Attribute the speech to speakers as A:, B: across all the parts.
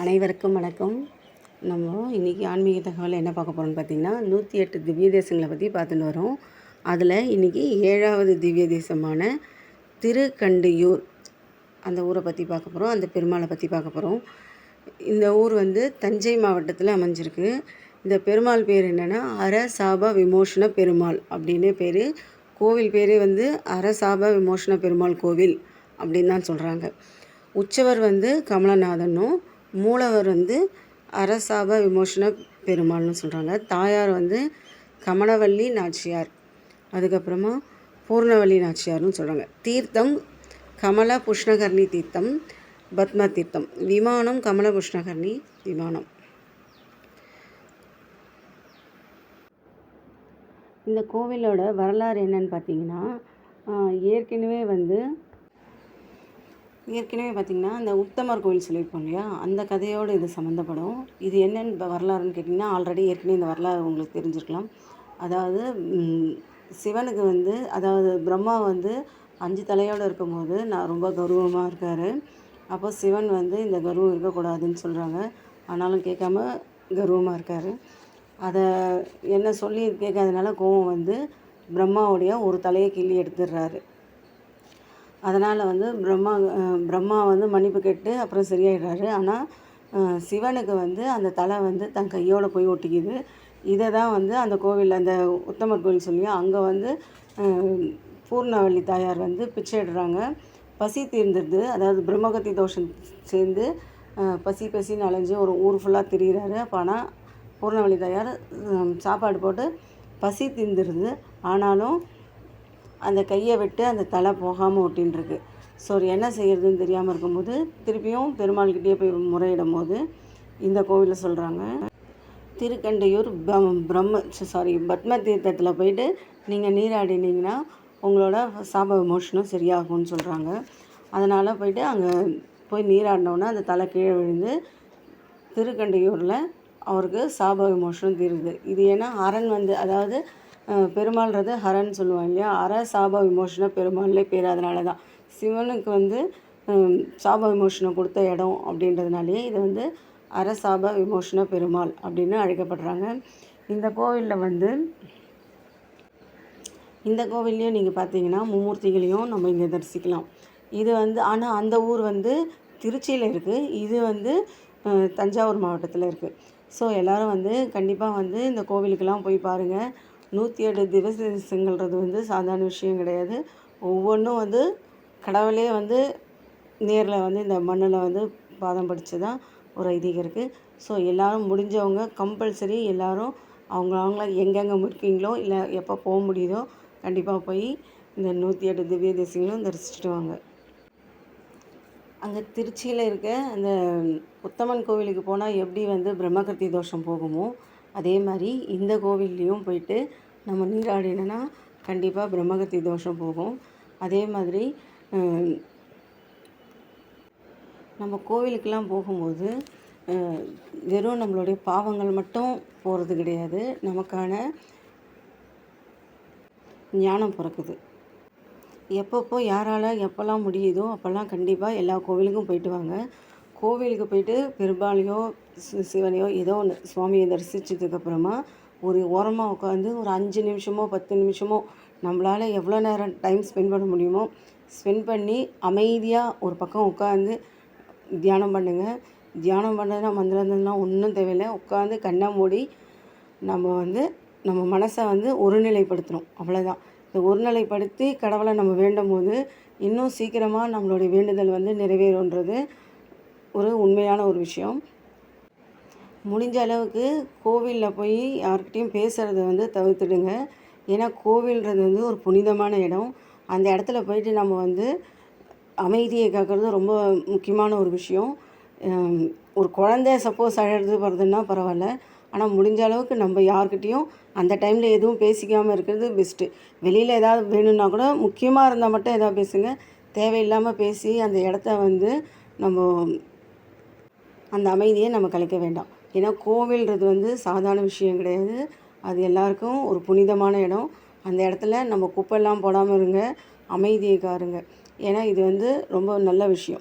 A: அனைவருக்கும் வணக்கம். நம்ம இன்றைக்கி ஆன்மீக தகவல் என்ன பார்க்க போகிறோம்னு பார்த்திங்கன்னா நூற்றி எட்டு திவ்ய தேசங்களை பற்றி பார்த்துட்டு வரோம். அதில் இன்றைக்கி ஏழாவது திவ்ய தேசமான திருக்கண்டியூர் அந்த ஊரை பற்றி பார்க்க போகிறோம் அந்த பெருமாளை பற்றி பார்க்க போகிறோம் இந்த ஊர் வந்து தஞ்சை மாவட்டத்தில் அமைஞ்சிருக்கு. இந்த பெருமாள் பேர் என்னென்னா அரசாப விமோசன பெருமாள் அப்படின்னு பேர். கோவில் பேரே வந்து அரசாப விமோசன பெருமாள் கோவில் அப்படின்னு தான் சொல்கிறாங்க உற்சவர் வந்து கமலநாதனும் மூலவர் வந்து அரசாப விமோசன பெருமாள்னு சொல்கிறாங்க தாயார் வந்து கமலவல்லி நாச்சியார். அதுக்கப்புறமா பூர்ணவல்லி நாச்சியார்னு சொல்கிறாங்க தீர்த்தம் கமல புஷ்ணகர்ணி தீர்த்தம் பத்ம தீர்த்தம். விமானம் கமல புஷ்ணகர்ணி விமானம். இந்த கோவிலோட வரலாறு என்னன்னு பார்த்தீங்கன்னா ஏற்கனவே வந்து ஏற்கனவே பார்த்திங்கன்னா அந்த உத்தமர் கோவில் சொல்லியிருப்போம் இல்லையா? அந்த கதையோடு இது சம்மந்தப்படும் இது என்னென்னு வரலாறுன்னு கேட்டிங்கன்னா ஆல்ரெடி ஏற்கனவே இந்த வரலாறு உங்களுக்கு தெரிஞ்சிருக்கலாம். அதாவது சிவனுக்கு வந்து அதாவது பிரம்மா வந்து அஞ்சு தலையோடு இருக்கும்போது நான் ரொம்ப கௌரவமாக இருக்கார். அப்போ சிவன் வந்து இந்த கர்வம் இருக்கக்கூடாதுன்னு சொல்கிறாங்க ஆனாலும் கேட்காம கர்வமாக இருக்கார். அதை என்ன சொல்லி கேட்காதனால கோவம் வந்து பிரம்மாவுடைய ஒரு தலையை கிள்ளி எடுத்துடுறாரு. அதனால் வந்து பிரம்மா பிரம்மா வந்து மன்னிப்பு கேட்டு அப்புறம் சரியாயிடுறாரு. ஆனால் சிவனுக்கு வந்து அந்த தலை வந்து தன் கையோடு போய் ஒட்டிக்குது. இதை தான் வந்து அந்த கோவிலில் அந்த உத்தமர் கோவில் சொல்லி அங்கே வந்து பூர்ணவல்லி தாயார் வந்து பிச்சை இடுறாங்க பசி தீர்ந்துடுது அதாவது பிரம்மகத்தி தோஷம் சேர்ந்து பசி பசின்னு அலைஞ்சு ஒரு ஊர் ஃபுல்லாக திரியிறாரு. அப்போ ஆனால் பூர்ணவல்லி தாயார் சாப்பாடு போட்டு பசி தீர்ந்துடுது ஆனாலும் அந்த கையை விட்டு அந்த தலை போகாமல் ஒட்டின்ருக்கு. ஸோ என்ன செய்கிறதுன்னு தெரியாமல் இருக்கும்போது திருப்பியும் பெருமாள்கிட்டயே போய் முறையிடும் போது இந்த கோவிலில் சொல்கிறாங்க திருக்கண்டையூர் பிரம்ம சாரி பத்ம தீர்த்தத்தில் போயிட்டு நீங்கள் நீராடினீங்கன்னா உங்களோட சாப விமோஷனும் சரியாகும்னு சொல்கிறாங்க அதனால் போயிட்டு அங்கே போய் நீராடினோன்னே அந்த தலை கீழே விழுந்து திருக்கண்டையூரில் அவருக்கு சாப விமோசனம் தீருது. இது ஏன்னா அரண் வந்து அதாவது பெருமாள்ன்றது ஹரன் சொல்லுவாங்க இல்லையா? அற சாப விமோசன பெருமாள்லே பேர் அதனால தான். சிவனுக்கு வந்து சாப விமோசனம் கொடுத்த இடம் அப்படின்றதுனாலேயே இது வந்து அரசாப விமோசன பெருமாள் அப்படின்னு அழைக்கப்படுறாங்க. இந்த கோவிலில் வந்து இந்த கோவில்லையும் நீங்கள் பார்த்தீங்கன்னா மும்மூர்த்திகளையும் நம்ம இங்கே தரிசிக்கலாம். இது வந்து ஆனால் அந்த ஊர் வந்து திருச்சியில் இருக்குது இது வந்து அஹ், தஞ்சாவூர் மாவட்டத்தில் இருக்குது ஸோ எல்லாரும் வந்து கண்டிப்பாக வந்து இந்த கோவிலுக்கெல்லாம் போய் பாருங்கள் நூற்றி எட்டு திவசங்கள்ன்றது வந்து சாதாரண விஷயம் கிடையாது. ஒவ்வொன்றும் வந்து கடவுளே வந்து நேரில் வந்து இந்த மண்ணில் வந்து பாதம் படித்து தான் ஒரு ஐதீகம் இருக்குது ஸோ எல்லோரும் முடிஞ்சவங்க கம்பல்சரி எல்லோரும் அவங்க அவங்கள எங்கெங்கே இருக்கீங்களோ இல்லை எப்போ போக முடியுதோ கண்டிப்பாக போய் இந்த நூற்றி எட்டு திவ்ய தேசங்களும் தரிசிச்சுட்டு வாங்க. அங்கே திருச்சியில் இருக்க அந்த உத்தமன் கோவிலுக்கு போனால் எப்படி வந்து பிரம்மகர்த்தி தோஷம் போகுமோ அதே மாதிரி இந்த கோவில்லையும் போயிட்டு நம்ம நீராடினோன்னா கண்டிப்பாக பிரம்மகத்தி தோஷம் போகும். அதே மாதிரி நம்ம கோவிலுக்கெல்லாம் போகும்போது வெறும் நம்மளுடைய பாவங்கள் மட்டும் போகிறது கிடையாது. நமக்கான ஞானம் பிறக்குது. எப்பப்போ யாரால் எப்போல்லாம் முடியுதோ அப்போல்லாம் கண்டிப்பாக எல்லா கோவிலுக்கும் போயிட்டு வாங்க. கோவிலுக்கு போயிட்டு பெரும்பாலையோ சி- சிவனையோ ஏதோ ஒன்று சுவாமியை தரிசிச்சதுக்கப்புறமா ஒரு ஓரமாக உட்காந்து ஒரு அஞ்சு நிமிஷமோ பத்து நிமிஷமோ நம்மளால் எவ்வளோ நேரம் டைம் ஸ்பெண்ட் பண்ண முடியுமோ ஸ்பெண்ட் பண்ணி அமைதியாக ஒரு பக்கம் உட்காந்து தியானம் பண்ணுங்கள் தியானம் பண்ணுறதுனா மந்திரம்லாம் ஒன்றும் தேவையில்லை. உட்காந்து கண்ணை மூடி நம்ம வந்து நம்ம மனசை வந்து ஒருநிலைப்படுத்தணும். அவ்வளோதான் இந்த ஒருநிலைப்படுத்தி கடவுளை நம்ம வேண்டும் போது இன்னும் சீக்கிரமாக நம்மளுடைய வேண்டுதல் வந்து நிறைவேறுன்றது ஒரு உண்மையான ஒரு விஷயம். முடிஞ்ச அளவுக்கு கோவிலில் போய் யார்கிட்டையும் பேசுகிறத வந்து தவிர்த்துடுங்க. ஏன்னா கோவில்ன்றது வந்து ஒரு புனிதமான இடம். அந்த இடத்துல போயிட்டு நம்ம வந்து அமைதியை காக்கிறது ரொம்ப முக்கியமான ஒரு விஷயம். ஒரு குழந்தை சப்போஸ் அழறது வருதுன்னா பரவாயில்ல. ஆனால் முடிஞ்ச அளவுக்கு நம்ம யார்கிட்டேயும் அந்த டைமில் எதுவும் பேசிக்காமல் இருக்கிறது பெஸ்ட்டு வெளியில் ஏதாவது வேணும்னா கூட முக்கியமாக இருந்தால் மட்டும் எதாவது பேசுங்க. தேவையில்லாமல் பேசி அந்த இடத்த வந்து நம்ம அந்த அமைதியை நம்ம கலைக்க வேண்டாம். ஏன்னா கோவில்ன்றது வந்து சாதாரண விஷயம் கிடையாது. அது எல்லாருக்கும் ஒரு புனிதமான இடம். அந்த இடத்துல நம்ம குப்பைலாம் போடாமல் இருங்க. அமைதியை காருங்க. ஏன்னா இது வந்து ரொம்ப நல்ல விஷயம்.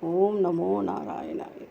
A: ஓம் நமோ நாராயணாய